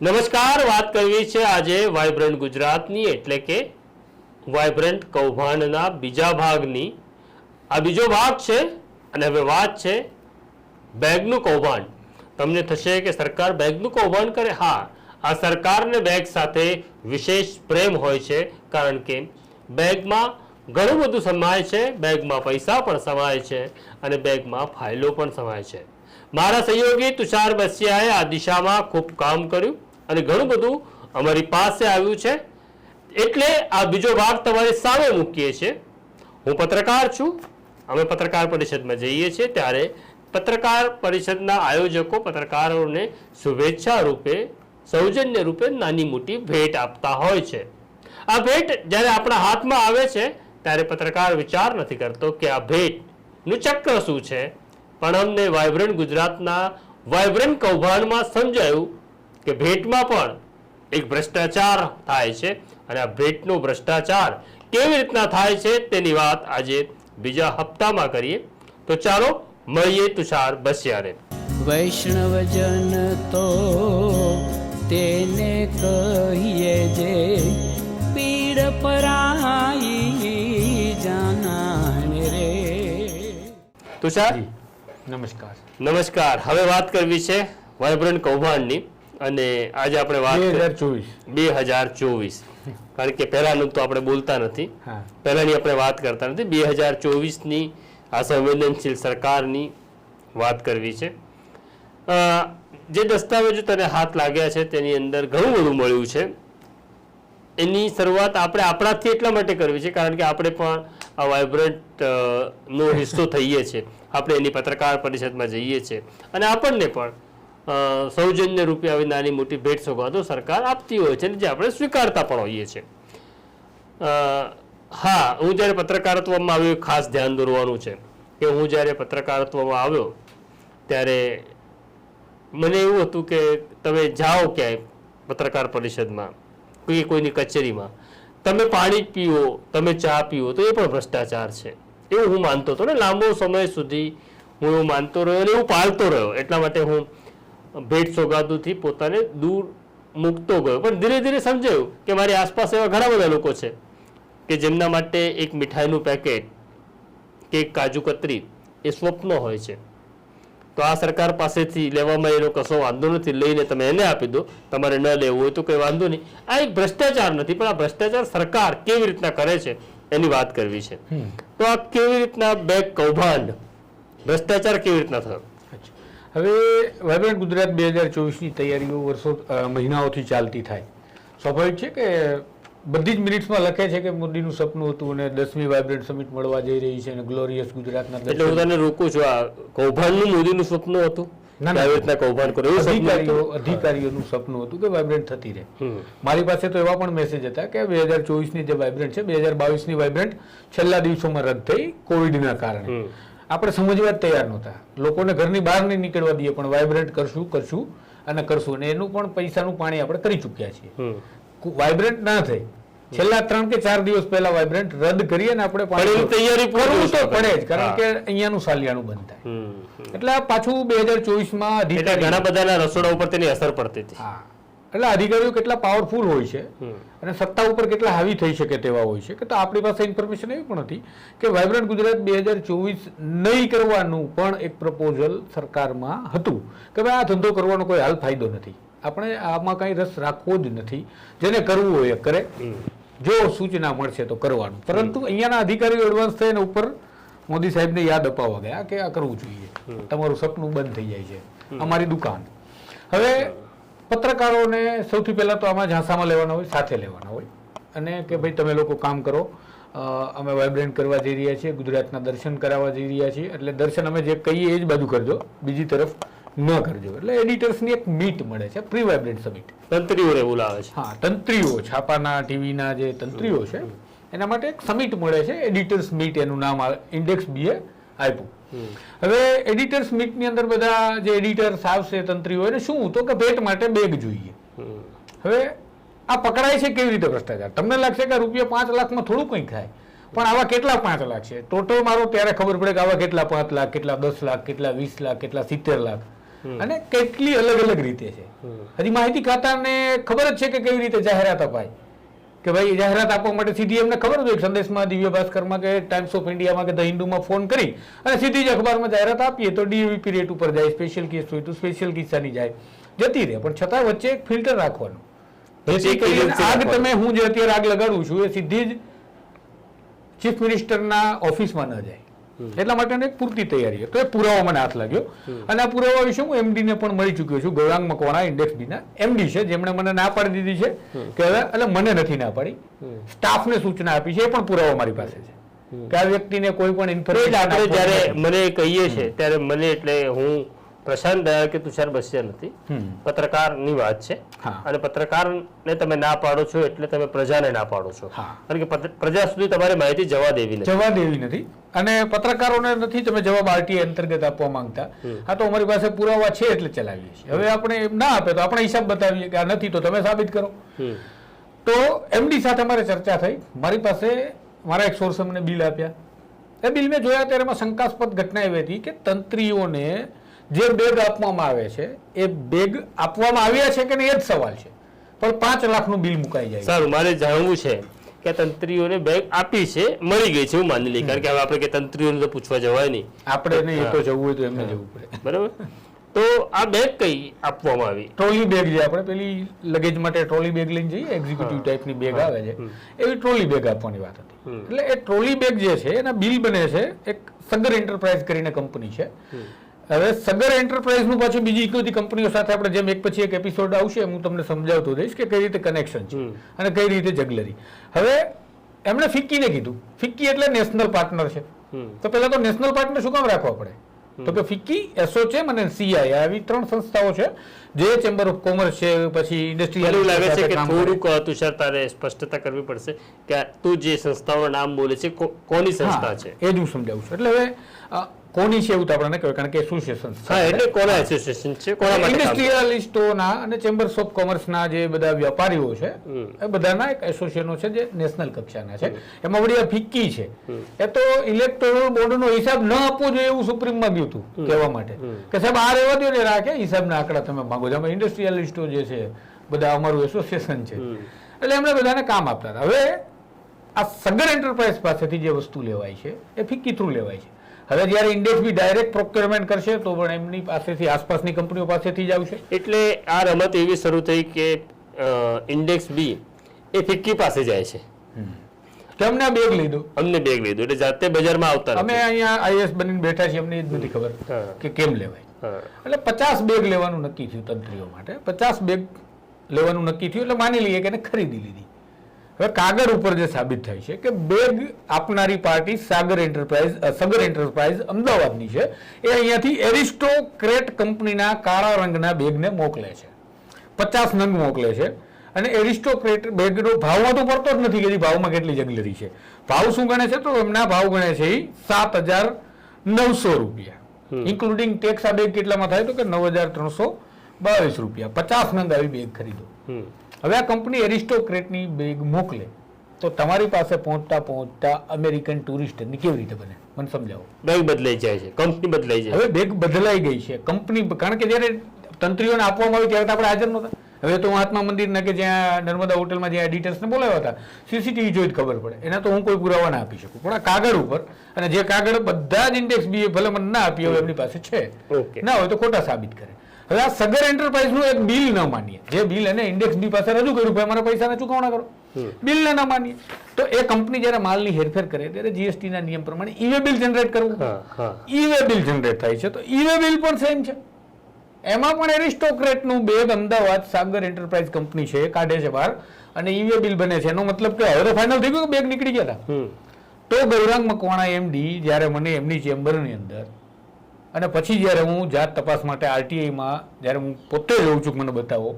નમસ્કાર, વાત કરવી છે આજે વાઇબ્રન્ટ ગુજરાતની, એટલે કે વાઇબ્રન્ટ કૌભાંડના બીજા ભાગની. આ બીજો ભાગ છે, અને હવે વાત છે બેગનું કૌભાંડ. તમને થશે કે સરકાર બેગનું કૌભાંડ કરે? હા, આ સરકારને બેગ સાથે વિશેષ પ્રેમ હોય છે, કારણ કે બેગમાં ઘણું બધું સમાય છે, બેગમાં પૈસા પણ સમાય છે, અને બેગમાં ફાઇલો પણ સમાય છે. મારા સહયોગી તુષાર બસિયાએ આ દિશામાં ખૂબ કામ કર્યું. અને ઘણું બધું અમારી પાસે આવ્યું છે. એટલે આ બીજો ભાગ તમારી સામે મૂકીએ છીએ. હું પત્રકાર છું. અમે પત્રકાર પરિષદમાં જઈએ છીએ. ત્યારે પત્રકાર પરિષદના આયોજકો પત્રકારોને શુભેચ્છા રૂપે, સૌજન્ય રૂપે નાની મોટી ભેટ આપતા હોય છે. આ ભેટ જ્યારે આપણા હાથમાં આવે છે, ત્યારે પત્રકાર વિચાર નથી કરતો કે આ ભેટનું ચક્ર શું છે. પણ અમને વાઇબ્રન્ટ ગુજરાતના વાઇબ્રન્ટ કૌભાંડમાં સમજાયું કે ભેટમાં પણ એક ભ્રષ્ટાચાર થાય છે અને આ ભેટનો ભ્રષ્ટાચાર કેવી રીતના થાય છે તેની વાત આજે બીજા હપ્તામાં કરીએ. તો ચાલો મળીએ તુષાર બસિયારે વૈષ્ણવજન તો તેને કહીએ જે પીડ પરાઈ જાનાને રે. તુષાર? નમસ્કાર. નમસ્કાર. હવે વાત કરવી છે વાઇબ્રન્ટ કૌભાંડની. અને આજે આપણે વાત બે હજાર ચોવીસ. બે હજાર ચોવીસ. કારણ કે પહેલાનું તો આપણે બોલતા નથી. પહેલાની આપણે વાત કરતા નથી. બે હજાર ચોવીસની આ સંવેદનશીલ સરકારની વાત કરવી છે. જે દસ્તાવેજો તને હાથ લાગ્યા છે તેની અંદર ઘણું બધું મળ્યું છે. એની શરૂઆત આપણે આપણાથી એટલા માટે કરવી છે કારણ કે આપણે પણ આ વાઇબ્રન્ટ નો હિસ્સો થઈએ છીએ આપણે એની પત્રકાર પરિષદમાં જઈએ છીએ અને આપણને પણ સૌજન્ય રૂપે આવી નાની મોટી ભેટ સોગાદો સરકાર આપતી હોય છે જે આપણે સ્વીકારતા પણ હોઈએ છીએ. હા, હું જ્યારે પત્રકારત્વમાં આવ્યો ખાસ ધ્યાન દોરવાનું છે કે હું જ્યારે પત્રકારત્વમાં આવ્યો ત્યારે મને એવું હતું કે તમે જાઓ ક્યાંય પત્રકાર પરિષદમાં કોઈ કોઈની કચેરીમાં. તમે પાણી પીઓ તમે ચા પીવો, તો એ પણ ભ્રષ્ટાચાર છે. એવું હું માનતો હતો ને લાંબો સમય સુધી હું એવું માનતો રહ્યો અને એવું પાળતો રહ્યો. એટલા માટે હું ભેટ સોગાદોથી પોતાને દૂર મૂકતો ગયો. પણ ધીરે ધીરે સમજાયું કે મારી આસપાસ એવા ઘણા બધા લોકો છે કે જેમના માટે એક મીઠાઈનું પેકેટ કે એક કાજુ કતરી એ સ્વપ્ન હોય છે. તો આ સરકાર પાસેથી લેવામાં એનો કશો વાંધો નથી. લઈને તમે એને આપી દો. તમારે ન લેવું હોય તો કંઈ વાંધો નહીં. આ એક ભ્રષ્ટાચાર નથી પણ આ ભ્રષ્ટાચાર સરકાર કેવી રીતના કરે છે એની વાત કરવી છે. તો આ કેવી રીતના બેગ કૌભાંડ ભ્રષ્ટાચાર કેવી રીતના થયો. હવે વાઇબ્રન્ટ ગુજરાત બે હજાર ચોવીસની તૈયારીઓ વર્ષો મહિનાઓથી ચાલતી થાય. સ્વાભાવિક છે કે બધી જ મિનિટ્સમાં લખે છે કે મોદીનું સપનું હતું અને દસમી વાઇબ્રન્ટ સમિટ મળવા જઈ રહી છે અને ગ્લોરિયસ ગુજરાતના એટલે હું તને રોકું છું આ કૌભાંડનું મોદીનું સપનું હતું? અધિકારીઓનું સપનું હતું કે વાઇબ્રન્ટ થતી રહે. મારી પાસે તો એવા પણ મેસેજ હતા કે બે હજાર ચોવીસની જે વાઇબ્રન્ટ છે બે હજાર બાવીસની વાઇબ્રન્ટ છેલ્લા દિવસોમાં રદ થઈ કોવિડના કારણે. આપણે સમજવા જ તૈયાર નહોતા. લોકોને ઘરની બહાર નહીં નીકળવા દઈએ પણ વાઇબ્રન્ટ કરશું કરશું અને કરશું. અને એનું પણ પૈસાનું પાણી આપણે કરી ચૂક્યા છીએ. વાઇબ્રન્ટ ના થઈ છેલ્લા ત્રણ કે ચાર દિવસ પહેલા વાઇબ્રન્ટ રદ કરીએ ને આપણે તૈયારી કરવું તો પડે જ કારણ કે અહીંયાનું સાલિયાનું બંધ થાય. એટલે પાછું બે હજાર ચોવીસમાં માં ઘણા બધાના રસોડા ઉપર તેની અસર પડતી હતી. હા. એટલે અધિકારીઓ કેટલા પાવરફુલ હોય છે અને સત્તા ઉપર કેટલા હાવી થઈ શકે તેવા હોય છે. કે તો આપણી પાસે ઇન્ફોર્મેશન એવી પણ હતી કે વાઇબ્રન્ટ ગુજરાત બે હજાર ચોવીસ નહીં કરવાનું પણ એક પ્રપોઝલ સરકારમાં હતું. કે ભાઈ આ ધંધો કરવાનો કોઈ હાલ ફાયદો નથી. આપણે આમાં કાંઈ રસ રાખવો જ નથી. જેને કરવું હોય કરે. જો સૂચના મળશે તો કરવાનું. પરંતુ અહીંયાના અધિકારીઓ એડવાન્સ થઈને ઉપર મોદી સાહેબને યાદ અપાવવા ગયા કે આ કરવું જોઈએ. તમારું સપનું બંધ થઈ જાય છે. અમારી દુકાન. હવે પત્રકારોને સૌથી પહેલાં તો આમાં ઝાંસામાં લેવાના હોય સાથે લેવાના હોય. અને કે ભાઈ તમે લોકો કામ કરો. અમે વાઇબ્રન્ટ કરવા જઈ રહ્યા છીએ ગુજરાતના દર્શન કરાવવા જઈ રહ્યા છીએ. એટલે દર્શન અમે જે કહીએ એ જ બાજુ કરજો. બીજી તરફ ન કરજો. એટલે એડિટર્સની એક મીટ મળે છે પ્રી વાઇબ્રન્ટ સમિટ તંત્રીઓને બોલાવે છે. હા તંત્રીઓ છાપાના ટીવીના જે તંત્રીઓ છે એના માટે એક સમિટ મળે છે એડિટર્સ મીટ એનું નામ ઇન્ડેક્સ બીએ આપ્યું. હવે એડિટર્સ મીટની અંદર બધા જે એડિટર્સ આવશે તંત્રીઓ એને શું? તો કે ભેટ માટે બેગ જોઈએ. હવે આ પકડાય છે કેવી રીતે ભ્રષ્ટાચાર? તમને લાગશે કે રૂપિયા પાંચ લાખમાં થોડું કંઈક થાય. પણ આવા કેટલા પાંચ લાખ છે? ટોટલ મારો ત્યારે ખબર પડે કે આવા કેટલા પાંચ લાખ કેટલા દસ લાખ કેટલા વીસ લાખ કેટલા સિત્તેર લાખ. અને કેટલી અલગ અલગ રીતે છે. હજી માહિતી ખાતાને ખબર જ છે કે કેવી રીતે જાહેરાત અપાય. કે ભાઈ જાહેરાત આપવા માટે સીધી એમને ખબર હતું એક સંદેશમાં દિવ્ય ભાસ્કરમાં કે ટાઈમ્સ ઓફ ઇન્ડિયામાં કે ધ હિન્દુમાં ફોન કરી અને સીધી જ અખબારમાં જાહેરાત આપીએ તો ડીવીપી રેટ ઉપર જાય સ્પેશિયલ કેસ હોય તો સ્પેશિયલ કિસ્સાની જાય. જતી રહે પણ છતાં વચ્ચે એક ફિલ્ટર રાખવાનું. જેથી કરીને આગ તમે હું જે અત્યારે આગ લગાડું છું એ સીધી જ ચીફ મિનિસ્ટરના ઓફિસમાં ન જાય. એટલા માટેની એક પૂરતી તૈયારી છે. તો એ પુરાવો મને હાથ લાગ્યો. અને આ પુરાવા વિશે હું એમડીને પણ મળી ચૂક્યો છું. ગૌરાંગ મકવાણા ઇન્ડેક્સ બીના એમડી છે. જેમણે મને ના પાડી દીધી છે. કે હવે એટલે મને નથી ના પાડી. સ્ટાફને સૂચના આપી છે. એ પણ પુરાવો મારી પાસે છે. કે આ વ્યક્તિને કોઈ પણ ઇન્ફોર્મેશન આપણે જ્યારે મને કહીએ છીએ ત્યારે મને એટલે હું પ્રશાંત દયાળ કે તુષાર બસિયા નથી. પત્રકારની વાત છે. અને પત્રકારને તમે ના પાડો છો એટલે તમે પ્રજાને ના પાડો છો. કારણ કે પ્રજા સુધી તમારે માહિતી જવા દેવી નથી. જવા દેવી નથી. અને પત્રકારોને નથી તમે જવાબ આરટીઆઈ અંતર્ગત આપવા માંગતા. આ તો અમારી પાસે પુરાવા છે એટલે ચલાવીએ છીએ. હવે આપણે એમ ના આપે તો આપણે હિસાબ બતાવીએ કે આ નથી તો તમે સાબિત કરો. તો એમડી સાથે મારે ચર્ચા થઈ. મારી પાસે મારા એક સોર્સે મને બિલ આપ્યા. એ બિલ મેં જોયા ત્યારે એમાં શંકાસ્પદ ઘટના એવી હતી કે તંત્રીઓને જે બેગ આપવામાં આવે છે એ બેગ આપવામાં આવ્યા છે કે નહીં એ જ સવાલ છે. પણ પાંચ લાખનું બિલ મુકાઈ જાય સારું મારે જાણવું છે કે તંત્રીઓને બેગ આપી છે મળી ગઈ છે હું માની લઈ કારણ કે હવે આપણે કે તંત્રીઓને તો પૂછવા જવાય નહીં. આપણે નહીં એ તો જવું હોય તો એમને જવું પડે. બરાબર? તો આ બેગ કઈ આપવામાં આવી? ટ્રોલી બેગ જે આપણે પેલી લગેજ માટે ટ્રોલી બેગ લઈને જઈએ એક્ઝિક્યુટિવ ટાઈપની બેગ આવે છે એવી ટ્રોલી બેગ આપવાની વાત હતી. એટલે એ ટ્રોલી બેગ જે છે એના બિલ બને છે એક સગર એન્ટરપ્રાઇઝ કરીને કંપની છે. હવે સગર એન્ટરપ્રાઇઝનું પાછું બીજી ઇક્વિટી કંપનીઓ સાથે આપણે જેમ એક પછી એક એપિસોડ આવશે હું તમને સમજાવતો રહીશ કે કઈ રીતે કનેક્શન છે અને કઈ રીતે જગલરી હવે એમણે ફિક્કીને કીધું. ફિક્કી એટલે નેશનલ પાર્ટનર છે. તો પહેલા તો નેશનલ પાર્ટનર શું કામ રાખવા પડે? તો કે ફિક્કી એસોચેમ અને સીઆઈ આવી ત્રણ સંસ્થાઓ છે જે ચેમ્બર ઓફ કોમર્સ છે પછી ઇન્ડસ્ટ્રી એવું લાગે છે કે થોડુંક તુષાર તારે સ્પષ્ટતા કરવી પડશે કે તું જે સંસ્થાઓનું નામ બોલે છે કોની સંસ્થા છે? એ જ હું સમજાવું છું. એટલે હવે કોની છે એવું તો આપણે કહ્યું કહેવાય કારણ કે એસોસિએશન હા એટલે કોના એસોસિએશન છે? કોના માટે ઇન્ડસ્ટ્રીયલિસ્ટોના અને ચેમ્બર્સ ઓફ કોમર્સના જે બધા વેપારીઓ છે એ બધાના એક એસોસિએશનો છે જે નેશનલ કક્ષાના છે. એમાં વળી આ ફિક્કી છે. એ તો ઇલેક્ટોરલ બોર્ડનો હિસાબ ન આપવો જોઈએ એવું સુપ્રીમમાં ગયું હતું કહેવા માટે. કે સાહેબ આ રહેવા દો ને રાખે હિસાબના આંકડા તમે માગો છો. આમાં ઇન્ડસ્ટ્રીયલિસ્ટો જે છે બધા અમારું એસોસિએશન છે. એટલે એમણે બધાને કામ આપતા હતા. હવે આ સગર એન્ટરપ્રાઇઝ પાસેથી જે વસ્તુ લેવાય છે એ ફિક્કી થ્રુ લેવાય છે. હવે જ્યારે ઇન્ડેક્સ બી ડાયરેક્ટ પ્રોક્યોરમેન્ટ કરશે તો પણ એમની પાસેથી આસપાસની કંપનીઓ પાસેથી જ આવશે. એટલે આ રમત એવી શરૂ થઈ કે ઇન્ડેક્સ બી એ ફિક્કી પાસે જાય છે. કે અમને બેગ લીધું અમને બેગ લીધું એટલે જાતે બજારમાં આવતા અમે અહીંયા આઈએસ બનીને બેઠા છીએ અમને એ જ નથી ખબર કે કેમ લેવાય. એટલે પચાસ બેગ લેવાનું નક્કી થયું તંત્રીઓ માટે. પચાસ બેગ લેવાનું નક્કી થયું એટલે માની લઈએ કે એને ખરીદી લીધી. હવે કાગળ ઉપર જે સાબિત થાય છે કે બેગ આપનારી party Sagar enterprise Sagar enterprise અમદાવાદની છે. એ અહીંયાથી એરિસ્ટોક્રેટ કંપનીના કાળા રંગના બેગને મોકલે છે. પચાસ નંગ મોકલે છે. અને એરિસ્ટોક્રેટ બેગનો ભાવમાં તો પડતો જ નથી કે ભાવમાં કેટલી જંગલરી છે. ભાવ શું ગણે છે તો એમના ભાવ ગણે છે સાત હજાર નવસો રૂપિયા. ઇન્ક્લુડિંગ ટેક્સ આ બેગ કેટલામાં થાય તો કે નવ હજાર ત્રણસો બાવીસ રૂપિયા. પચાસ નંગ આવી બેગ ખરીદો હવે આ કંપની એરિસ્ટોક્રેટની બેગ મોકલે. તો તમારી પાસે પહોંચતા પહોંચતા અમેરિકન ટુરિસ્ટની કેવી રીતે બને? મને સમજાવો. બેગ બદલાઈ જાય છે. કંપની બદલાઈ જાય હવે બેગ બદલાઈ ગઈ છે. કંપની કારણ કે જ્યારે તંત્રીઓને આપવામાં આવી ત્યારે આપણે હાજર નહોતા. હવે તો મહાત્મા મંદિરના કે જ્યાં નર્મદા હોટલમાં જ્યાં એડિટર્સને બોલાવ્યા હતા સીસીટીવી જોઈ જ ખબર પડે. એના તો હું કોઈ પુરાવા ના આપી શકું. પણ આ કાગળ ઉપર અને જે કાગળ બધા જ ઇન્ડેક્સ બી ભલે મને ના આપી હવે એમની પાસે છે. ના હોય તો ખોટા સાબિત કરે. હવે આ સગર એન્ટરપ્રાઇઝનું એક બિલ ન માનીએ. જે બિલ એને ઇન્ડેક્સ બી પાસે રજૂ કર્યું ભાઈ અમારા પૈસાને ચૂકવણા કરો. બિલને ન માનીએ. તો એ કંપની જ્યારે માલની હેરફેર કરે ત્યારે જીએસટીના નિયમ પ્રમાણે ઈવે બિલ જનરેટ કરવું. ઈવે બિલ જનરેટ થાય છે. તો ઈવે બિલ પણ સેમ છે. એમાં પણ એરિસ્ટોક્રેટનું bag Ahmedabad Sagar enterprise company છે કાઢે છે બહાર. અને ઈવે બિલ બને છે. એનો મતલબ કે હવે ફાઇનલ થઈ ગયું કે બેગ નીકળી ગયા હતા. તો ગૌરાંગ મકવાણા એમડી જ્યારે મને એમની ચેમ્બરની અંદર અને પછી જ્યારે હું જાત તપાસ માટે આરટીઆઈમાં જ્યારે હું પોતે જોઉં છું મને બતાવો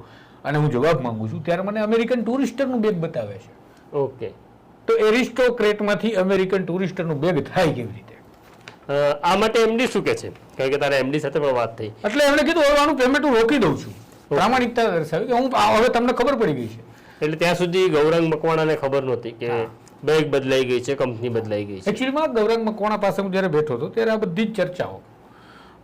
અને હું જવાબ માંગુ છું ત્યારે મને અમેરિકન ટુરિસ્ટરનું બેગ બતાવે છે. ઓકે તો એરિસ્ટોક્રેટમાંથી અમેરિકન ટુરિસ્ટરનું બેગ થાય કેવી રીતે? આ માટે એમડી શું કે છે? કારણ કે તારા એમડી સાથે પણ વાત થઈ. એટલે એમણે કીધું હવે આનું પેમેન્ટ હું રોકી દઉં છું. પ્રામાણિકતા દર્શાવી કે હું હવે તમને ખબર પડી ગઈ છે. એટલે ત્યાં સુધી ગૌરંગ મકવાણાને ખબર નહોતી કે બેગ બદલાઈ ગઈ છે કંપની બદલાઈ ગઈ છે. એકચ્યુઅલીમાં ગૌરંગ મકવાણા પાસે હું જ્યારે બેઠો હતો ત્યારે આ બધી જ ચર્ચાઓ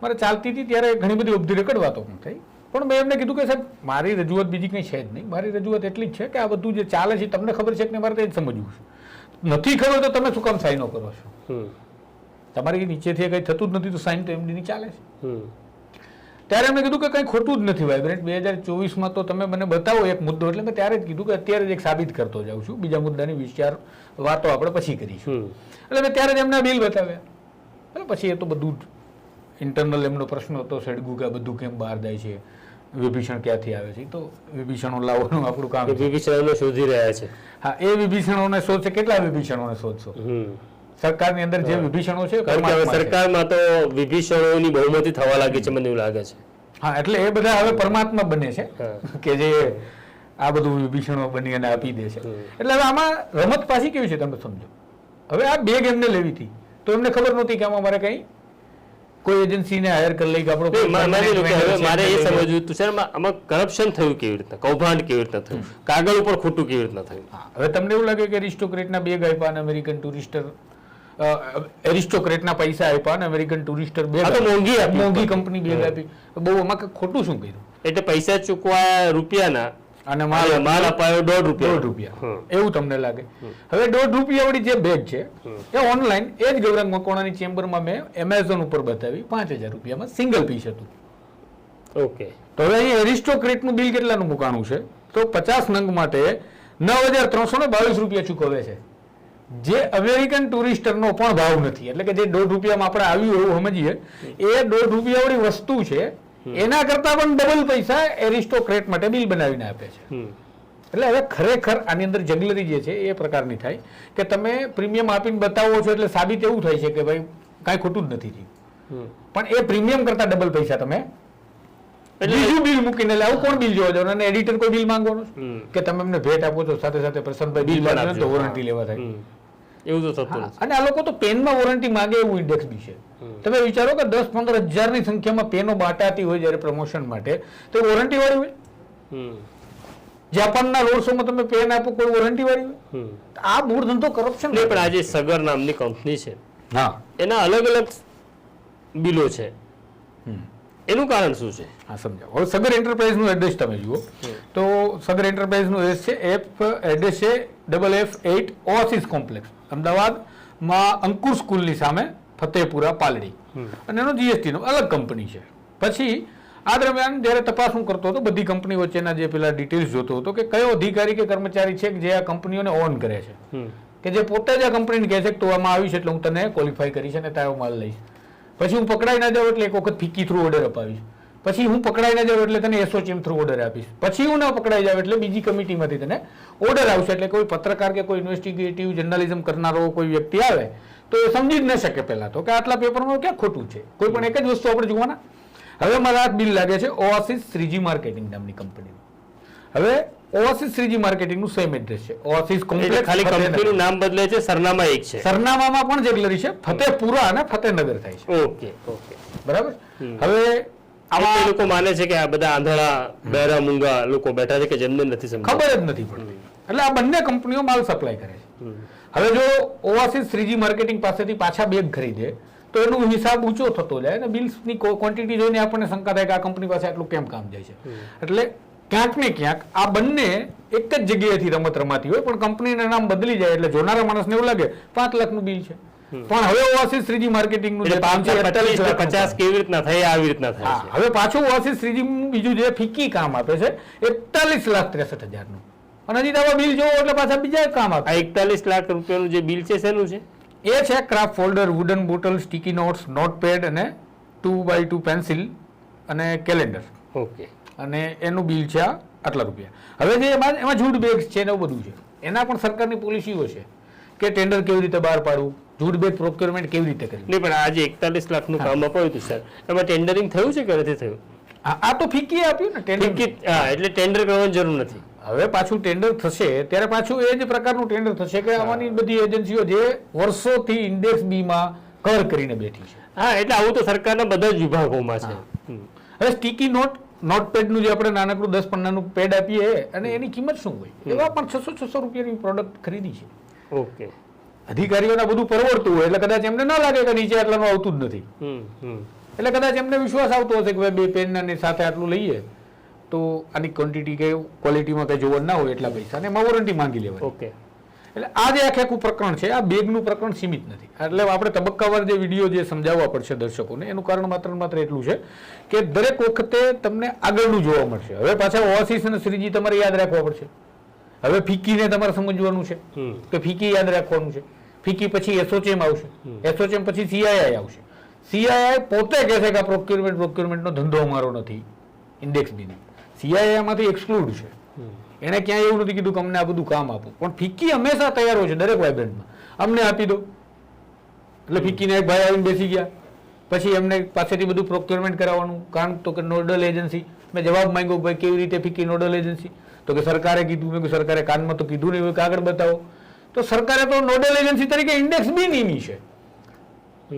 મારે ચાલતી હતી ત્યારે ઘણી બધી ઓફ ધી રેકર્ડ વાતો પણ થઈ. પણ મેં એમને કીધું કે સાહેબ મારી રજૂઆત બીજી કંઈ છે જ નહીં. મારી રજૂઆત એટલી જ છે કે આ બધું જે ચાલે છે તમને ખબર છે કે મારે તે જ સમજવું છે. નથી ખબર તો તમે શું કામ સાઈનો કરો છો? તમારી નીચેથી કંઈ થતું જ નથી તો સાઈન તો એમની ચાલે છે. ત્યારે એમણે કીધું કે કંઈ ખોટું જ નથી વાઇબ્રન્ટ બે હજાર ચોવીસમાં તો તમે મને બતાવો એક મુદ્દો. એટલે મેં ત્યારે જ કીધું કે અત્યારે જ એક સાબિત કરતો જાઉં છું. બીજા મુદ્દાની વિચાર વાતો આપણે પછી કરીશું. એટલે મેં ત્યારે જ એમના બિલ બતાવ્યા. એટલે પછી એ તો બધું જ ઇન્ટરનલ એમનો પ્રશ્ન હતો સડગું કે બધું કેમ બહાર જાય છે? વિભીષણ ક્યાંથી આવે છે? તો વિભીષણો લાવવાનું આપણું કામ એ શોધી રહ્યા છે. હા એ વિભીષણોને શોધશે. કેટલા વિભીષણોને શોધશો? સરકારની અંદર જે વિભીષણો છે સરકારમાં તો વિભીષણોની બહુમતી થવા લાગી છે મને એવું લાગે છે. હા એટલે એ બધા હવે પરમાત્મા બને છે કે જે આ બધું વિભીષણો બની અને આપી દે છે. એટલે હવે આમાં રમત પાછી કેવી છે તમે સમજો. હવે આ બે ગેમને લેવી હતી. તો એમને ખબર નહોતી કે આમાં મારે કઈ કોઈ એજન્સીને હાયર કરી લઈ કે આપણો મારે એ. સમજવું હતું સર આમાં- કરપ્શન થયું કેવી રીતના? કૌભાંડ કેવી રીતના થયું? કાગળ ઉપર ખોટું કેવી રીતના થયું? હવે તમને એવું લાગે કે એરિસ્ટોક્રેટના બેગ આપ્યા અને અમેરિકન ટુરિસ્ટર એરિસ્ટોક્રેટના પૈસા આપ્યા અને અમેરિકન ટુરિસ્ટર બે મોંઘી મોંઘી કંપની બેગ આપી બહુ આમાં ખોટું શું કર્યું? એટલે પૈસા ચૂકવા રૂપિયાના અને માલ માલ અપાયો દોઢ રૂપિયા. દોઢ રૂપિયા. એવું તમને લાગે. હવે દોઢ રૂપિયા વાળી જે બેગ છે એ ઓનલાઈન એ જ ગૌરાંગ મકવાણાની ચેમ્બરમાં મેં એમેઝોન ઉપર બતાવી પાંચ હજાર રૂપિયામાં સિંગલ પીસ હતું. ઓકે તો હવે અહીં એરિસ્ટોક્રેટનું બિલ કેટલાનું મુકાણું છે? તો પચાસ નંગ માટે નવ હજાર ત્રણસો ને બાવીસ રૂપિયા ચૂકવે છે. જે અમેરિકન ટુરિસ્ટરનો પણ ભાવ નથી. એટલે કે જે દોઢ રૂપિયામાં આપણે આવ્યું એવું સમજીએ એ દોઢ રૂપિયાવાળી વસ્તુ છે એના કરતા પણ ડબલ પૈસા એરિસ્ટોક્રેટ માટે બિલ બનાવીને આપે છે. એટલે હવે ખરેખર આની અંદર જંગલરી જે છે એ પ્રકારની થાય કે તમે પ્રીમિયમ આપીને બતાવો છો એટલે સાબિત એવું થાય છે કે ભાઈ કાંઈ ખોટું જ નથી થયું. પણ એ પ્રીમિયમ કરતા ડબલ પૈસા તમે એટલે- બીજું બિલ મૂકીને એટલે આવું કોણ બિલ જોવા જવાનું? અને એડિટર કોઈ બિલ માંગવાનું? કે તમે અમને ભેટ આપો છો સાથે સાથે પ્રસન્નભાઈ બિલ તો વોરંટી લેવા થાય. એવું તો થતું અને આ લોકો તો પેનમાં વોરંટી માંગે એવું ઇન્ડેક્સ બી છે. તમે વિચારો કે દસ પંદર હજારની સંખ્યામાં પેનો બાટાતી હોય જ્યારે પ્રમોશન માટે તો વોરંટી વાળી હોય. જાપાનના રોડ શોમાં તમે પેન આપો કોઈ વોરંટી વાળી હોય. આ મૂળ ધંધો કરપ્શન નહીં પણ આજે સગર નામની કંપની છે. હા. એના અલગ અલગ બિલો છે. હમ. એનું કારણ શું છે? હા સમજાવો. હવે સગર એન્ટરપ્રાઇઝનું એડ્રેસ તમે જુઓ. તો સગર એન્ટરપ્રાઇઝનું એડ્રેસ છે એફ એડ્રેસ છે double F eight Oasis complex અમદાવાદમાં અંકુર સ્કૂલની સામે ફતેપુરા પાલડી. અને એનો જીએસટીનો અલગ કંપની છે. પછી આ દરમિયાન જ્યારે તપાસ હું કરતો હતો બધી કંપની વચ્ચેના જે પેલા ડિટેલ્સ જોતો હતો કે કયો અધિકારી કે કર્મચારી છે કે જે આ કંપનીઓને ઓન કરે છે. કે જે પોતે જ આ કંપનીને કહે છે કે તું આમાં છે એટલે હું તને ક્વોલિફાય કરીશ અને તારો માલ લઈશ. પછી હું પકડાઈ ના જાઉં એટલે એક વખત ફિક્કી થ્રુ ઓર્ડર અપાવીશ. પછી હું પકડાઈ ના જાઉં એટલે તને એસઓચએમ થ્રુ ઓર્ડર આપીશ. પછી હું ના પકડાઈ જાઉં એટલે બીજી કમિટીમાંથી તને ઓર્ડર આવશે. એટલે કોઈ પત્રકાર કે કોઈ ઇન્વેસ્ટિગેટિવ જર્નાલિઝમ કરનારો કોઈ વ્યક્તિ આવે તો એ સમજી જ ન શકે પહેલા તો કે આટલા પેપરમાં ક્યાં ખોટું છે? કોઈ પણ એક જ વસ્તુ આપણે જોવાના. હવે મારા હાથ બિલ લાગે છે ઓઆસિસ શ્રીજી માર્કેટિંગ નામની કંપનીનું હવે ઓઆસિસ શ્રીજી માર્કેટિંગનું સેમ એડ્રેસ છે. ઓઆસિસ કોમ્પ્લેક્સ ખાલી કંપનીનું નામ બદલે છે સરનામા એક છે. સરનામામાં પણ જેગલરી છે. ફતેપુરા અને ફતેનગર થાય છે. Okay okay. બરાબર? હવે આમાં લોકો માને છે કે આ બધા આંધળા બહેરા મૂંગા લોકો બેઠા છે કે જેમને નથી ખબર જ નથી પડતી. એટલે આ બંને કંપનીઓ માલ સપ્લાય કરે છે. હવે જો ઓવાસીસ થ્રીજી માર્કેટિંગ પાસેથી પાછા બેગ ખરીદે તો એનો હિસાબ ઊંચો થતો જાય અને બિલ્સની ક્વોન્ટિટી જોઈને આપણને શંકા થાય કે આ કંપની પાસે આટલું કેમ કામ જાય છે. એટલે ક્યાંક ને ક્યાંક આ બંને એક જ જગ્યાએથી રમત રમાતી હોય પણ કંપનીના નામ બદલી જાય એટલે જોનારા માણસને એવું લાગે પાંચ લાખનું બિલ છે. પણ હવે ઓવાસિસ થ્રીજી માર્કેટિંગનું એટલે જે કામ છે પાંચસો પચાસ 48 લાખનું પચાસ કામ. કેવી રીતના થાય આવી રીતના થાય હવે પાછું ઓવાસિસ થ્રીજી બીજું જે ફિક્કી કામ આપે છે એકતાલીસ લાખ ત્રેસઠ હજારનું. અને હજી તમે બિલ જોવો એટલે પાછા બીજા કામ આપે. એકતાલીસ લાખ રૂપિયાનું જે બિલ છે શેનું છે? એ છે craft folder wooden bottle sticky notes note pad અને ટુ બાય ટુ પેન્સિલ અને કેલેન્ડર ઓકે અને એનું બિલ છે આટલા રૂપિયા. હવે જે એમાં એમાં જૂટ બેગ્સ છે ને એવું બધું છે. એના પણ સરકારની પોલિસીઓ છે. કે ટેન્ડર કેવી રીતે બહાર પાડવું? જૂટ પ્રોક્યુરમેન્ટ પ્રોક્યોરમેન્ટ કેવી રીતે કરવી? નહીં પણ આજે એકતાલીસ લાખનું કામ અપાયું હતું સર એમાં ટેન્ડરિંગ થયું છે કે નથી થયું? આ તો ફીકી આપ્યું ને ટેન્ડર હા એટલે ટેન્ડર કરવાની જરૂર નથી. હવે પાછું ટેન્ડર થશે ત્યારે પાછું એ જ પ્રકારનું ટેન્ડર થશે કે આમાંની બધી એજન્સીઓ જે વર્ષોથી ઇન્ડેક્સ બીમાં કર કરીને બેઠી છે. હા એટલે આવું તો સરકારના બધા જ વિભાગોમાં છે. હવે સ્ટીકી નોટ નોટપેડનું જે આપણે નાનકડું દસ પન્નાનું પેડ આપીએ અને એની કિંમત શું હોય? એવા પણ છસો છસો રૂપિયાની પ્રોડક્ટ ખરીદી છે. ઓકે. અધિકારીઓને બધું પરવડતું હોય એટલે કદાચ એમને ના લાગે કે નીચે આટલાનું આવતું જ નથી. એટલે કદાચ એમને વિશ્વાસ આવતો હશે કે ભાઈ બે પેનની સાથે આટલું લઈએ તો આની ક્વોન્ટિટી કે ક્વોલિટીમાં કંઈ જોવા ના હોય એટલા પૈસા અને એમાં વોરંટી માંગી લેવાય ઓકે. એટલે આ જે આખે આખું પ્રકરણ છે આ બેગનું પ્રકરણ સીમિત નથી. એટલે આપણે તબક્કાવાર જે વીડિયો જે સમજાવવા પડશે દર્શકોને એનું કારણ માત્ર માત્ર એટલું છે કે દરેક વખતે તમને આગળનું જોવા મળશે. હવે પાછા ઓઆસીસ અને શ્રીજી તમારે યાદ રાખવા પડશે. હવે ફીકીને તમારે સમજવાનું છે. તો કે ફીકી યાદ રાખવાનું છે. ફીકી પછી એસઓચેમ આવશે. એસોચેમ પછી સીઆઈઆઈ આવશે. સીઆઈઆઈ પોતે કહે છે કે આ પ્રોક્યુરમેન્ટ પ્રોક્યુરમેન્ટનો ધંધો અમારો નથી. ઇન્ડેક્સ બીની સીઆઈઆઈમાંથી એક્સક્લુડ છે. એને ક્યાંય એવું નથી કીધું કે અમને આ બધું કામ આપો. પણ ફિક્કી હંમેશા તૈયાર હોય છે દરેક વાઇબ્રન્ટમાં અમને આપી દો. એટલે ફિક્કીને એક ભાઈ આવીને બેસી ગયા. પછી એમને પાસેથી બધું પ્રોક્યુરમેન્ટ કરાવવાનું. કારણ તો કે નોડલ એજન્સી મેં જવાબ માંગ્યો ભાઈ કેવી રીતે ફિક્કી નોડલ એજન્સી તો કે સરકારે કીધું મેં સરકારે કાનમાં તો કીધું નહીં કાગળ બતાવો. તો સરકારે તો નોડલ એજન્સી તરીકે ઇન્ડેક્સ બી નિમી છે.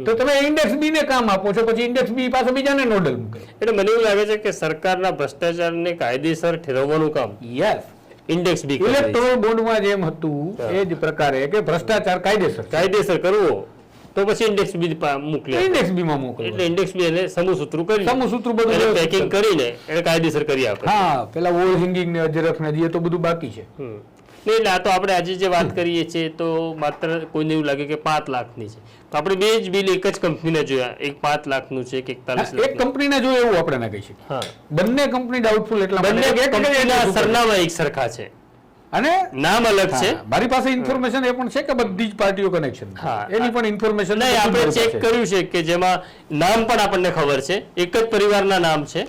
તો તમે ઇન્ડેક્સ બી ને કામ આપો છો પછી ઇન્ડેક્સ બી પાસે બીજાને નોડલ મૂકે. એટલે મને એવું લાગે છે કે સરકારના ભ્રષ્ટાચારને કાયદેસર ઠેરવવાનું કામ. યસ ઇન્ડેક્સ બી ઇલેક્ટ્રોલ બોન્ડમાં જેમ હતું એ જ પ્રકારે કે ભ્રષ્ટાચાર કાયદેસર કાયદેસર કરવો. તો પછી ઇન્ડેક્સ બી મોકલી. ઇન્ડેક્સ બીમાં મોકલો એટલે ઇન્ડેક્સ બી એને સમૂહ સૂત્રું કરી સમૂહસૂત્રું બધું પેકિંગ કરીને એને કાયદેસર કરી આપે. હા પેલા ઓલ હિંગિંગ ને અજરખ ને જે તો બધું બાકી છે. નહીં આ તો આપણે આજે જે વાત કરીએ છીએ તો માત્ર કોઈને એવું લાગે કે પાંચ લાખની છે. તો આપણે બે જ બિલ એક જ કંપનીને જોયા. એક પાંચ લાખનું છે એક એકતાલીસ એક કંપનીને જોયું એવું આપણે ના કહી શકીએ. બંને કંપની ડાઉટફુલ એટલા બંને કે. સરનામા એક સરખા છે. અને નામ અલગ છે. મારી પાસે ઇન્ફોર્મેશન એ પણ છે કે બધી જ પાર્ટીઓ કનેક્શન. એની પણ ઇન્ફોર્મેશન નહીં આપણે ચેક કર્યું છે કે જેમાં નામ પણ આપણને ખબર છે. એક જ પરિવારના નામ છે.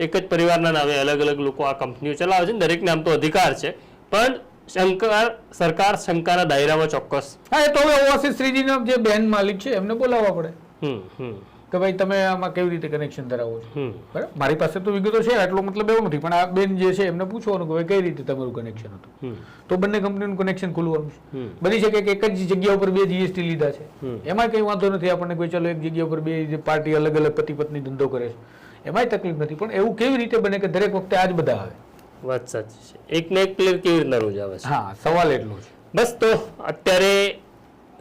એક જ પરિવારના નામે અલગ અલગ લોકો આ કંપનીઓ ચલાવે છે. દરેક નામ તો અધિકાર છે. પણ શંકા સરકાર શંકાના દાયરામાં ચોક્કસ. હા એ તો હવે ઓવાસીસ શ્રીજીના જે બેન માલિક છે એમને બોલાવવા પડે. હમ હમ. કે ભાઈ તમે આમાં કેવી રીતે કનેક્શન ધરાવો છો? બરાબર? મારી પાસે તો વિગતો છે આટલો મતલબ એવો નથી પણ આ બેન જે છે એમને પૂછવાનું કે ભાઈ કઈ રીતે તમારું કનેક્શન હતું? તો બંને કંપનીનું કનેક્શન ખુલવાનું છે. બની શકે કે એક જ જગ્યા ઉપર બે જીએસટી લીધા છે. એમાં કઈ વાંધો નથી આપણને કોઈ ચલો એક જગ્યા ઉપર બે પાર્ટી અલગ અલગ પતિ પત્ની ધંધો કરે છે. એમાંય તકલીફ નથી પણ એવું કેવી રીતે બને કે દરેક વખતે આ જ બધા આવે? વાત સાચી છે. એક ને એક પ્લેયર કેવી રીતના રોજ આવે છે? હા સવાલ એટલો છે. બસ તો અત્યારે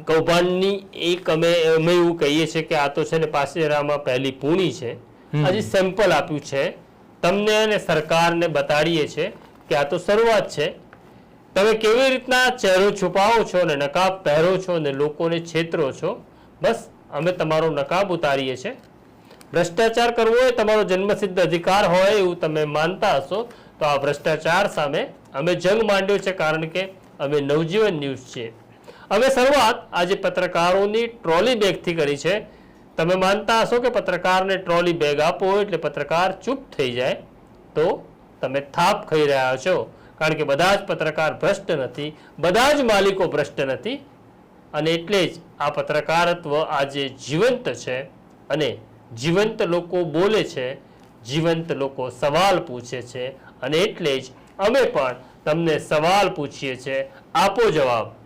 કૌભાંડની એક અમે અમે એવું કહીએ છીએ કે આ તો છે ને પાસેરામાં પહેલી પૂણી છે. હજી સેમ્પલ આપ્યું છે. તમને અને સરકારને બતાડીએ છે કે આ તો શરૂઆત છે. તમે કેવી રીતના ચહેરો છુપાવો છો અને નકાબ પહેરો છો અને લોકોને છેતરો છો? બસ અમે તમારો નકાબ ઉતારીએ છીએ ભ્રષ્ટાચાર કરવો એ તમારો જન્મસિદ્ધ અધિકાર હોય એવું તમે માનતા હશો તો આ ભ્રષ્ટાચાર સામે અમે જંગ માંડ્યો છે કારણ કે અમે નવજીવન ન્યૂઝ છીએ. અમે શરૂઆત આજે પત્રકારોની ટ્રોલી બેગથી કરી છે. તમે માનતા હશો કે પત્રકારને ટ્રોલી બેગ આપો એટલે પત્રકાર ચૂપ થઈ જાય, તો તમે થાપ ખાઈ રહ્યા છો. કારણ કે બધા જ પત્રકાર ભ્રષ્ટ નથી, બધા જ માલિકો ભ્રષ્ટ નથી. અને એટલે જ આ પત્રકારત્વ આજે જીવંત છે અને જીવંત લોકો બોલે છે, જીવંત લોકો સવાલ પૂછે છે. અને એટલે જ અમે પણ તમને સવાલ પૂછીએ છીએ. આપો જવાબ.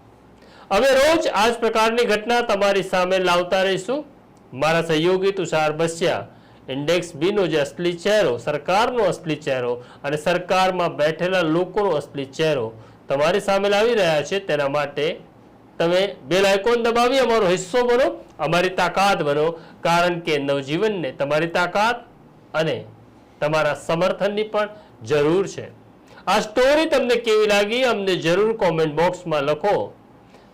અમે રોજ આ જ પ્રકારની ઘટના તમારી સામે લાવતા રહીશું. મારા સહયોગી તુષાર બસ્યા, ઇન્ડેક્સ બીનો જે અસલી ચહેરો, સરકારનો અસલી ચહેરો અને સરકારમાં બેઠેલા લોકોનો અસલી ચહેરો તમારી સામે લાવી રહ્યા છે. તેના માટે તમે બેલ આઇકોન દબાવી, અમારો હિસ્સો બનો, અમારી તાકાત બનો, કારણ કે નવજીવનને તમારી તાકાત અને તમારા સમર્થનની પણ જરૂર છે. આ સ્ટોરી તમને કેવી લાગી, અમને જરૂર કોમેન્ટ બોક્સમાં લખો.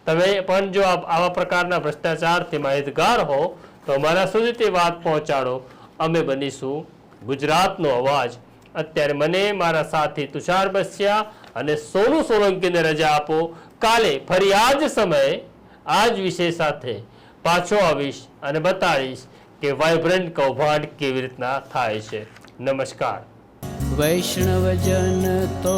તમે પણ જો આવા પ્રકારના ભ્રષ્ટાચારથી માહિતગાર હો, તો અમારા સુધી તે વાત પહોંચાડો. અમે બનીશું ગુજરાતનો અવાજ. અત્યારે મને, મારા સાથી તુષાર બસ્યા અને સોનુ સોલંકીને રજા આપો. કાલે ફરી આ જ સમયે આ જ વિષય સાથે પાછો આવીશ અને બતાડીશ કે વાઇબ્રન્ટ કૌભાંડ કેવી રીતના થાય છે. નમસ્કાર. વૈષ્ણવજન તો